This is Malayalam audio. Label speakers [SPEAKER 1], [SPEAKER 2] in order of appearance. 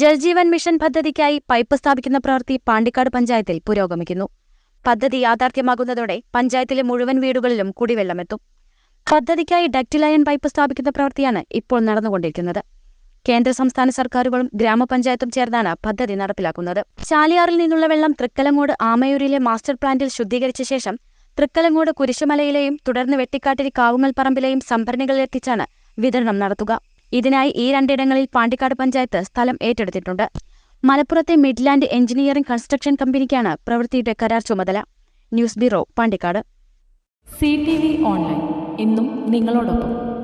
[SPEAKER 1] Jal Jeevan mission പദ്ധതിക്കായി പൈപ്പ് സ്ഥാപിക്കുന്ന പ്രവൃത്തി പാണ്ടിക്കാട് പഞ്ചായത്തിൽ പുരോഗമിക്കുന്നു. പദ്ധതി യാഥാർത്ഥ്യമാകുന്നതോടെ പഞ്ചായത്തിലെ മുഴുവൻ വീടുകളിലും കുടിവെള്ളമെത്തും. പദ്ധതിക്കായി ഡക്റ്റ് ലയൺ പൈപ്പ് സ്ഥാപിക്കുന്ന പ്രവൃത്തിയാണ് ഇപ്പോൾ നടന്നുകൊണ്ടിരിക്കുന്നത്. കേന്ദ്ര സംസ്ഥാന സർക്കാരുകളും ഗ്രാമപഞ്ചായത്തും ചേർന്നാണ് പദ്ധതി നടപ്പിലാക്കുന്നത്. ചാലിയാറിൽ നിന്നുള്ള വെള്ളം തൃക്കലങ്ങോട് ആമയൂരിലെ മാസ്റ്റർ പ്ലാന്റിൽ ശുദ്ധീകരിച്ച ശേഷം തൃക്കലങ്ങോട് കുരിശുമലയിലെയും തുടർന്ന് വെട്ടിക്കാട്ടിരി കാവുങ്ങൽ പറമ്പിലെയും സംഭരണികളിലെത്തിച്ചാണ് വിതരണം നടത്തുക. ഇതിനായി ഈ രണ്ടിടങ്ങളിൽ പാണ്ടിക്കാട് പഞ്ചായത്ത് സ്ഥലം ഏറ്റെടുത്തിട്ടുണ്ട്. മലപ്പുറത്തെ മിഡ്ലാൻഡ് എഞ്ചിനീയറിംഗ് കൺസ്ട്രക്ഷൻ കമ്പനിക്കാണ് പ്രവൃത്തിയുടെ കരാർ ചുമതല. News bureau Pandikkad.
[SPEAKER 2] C T V online. ഇന്നും നിങ്ങളോടൊപ്പം.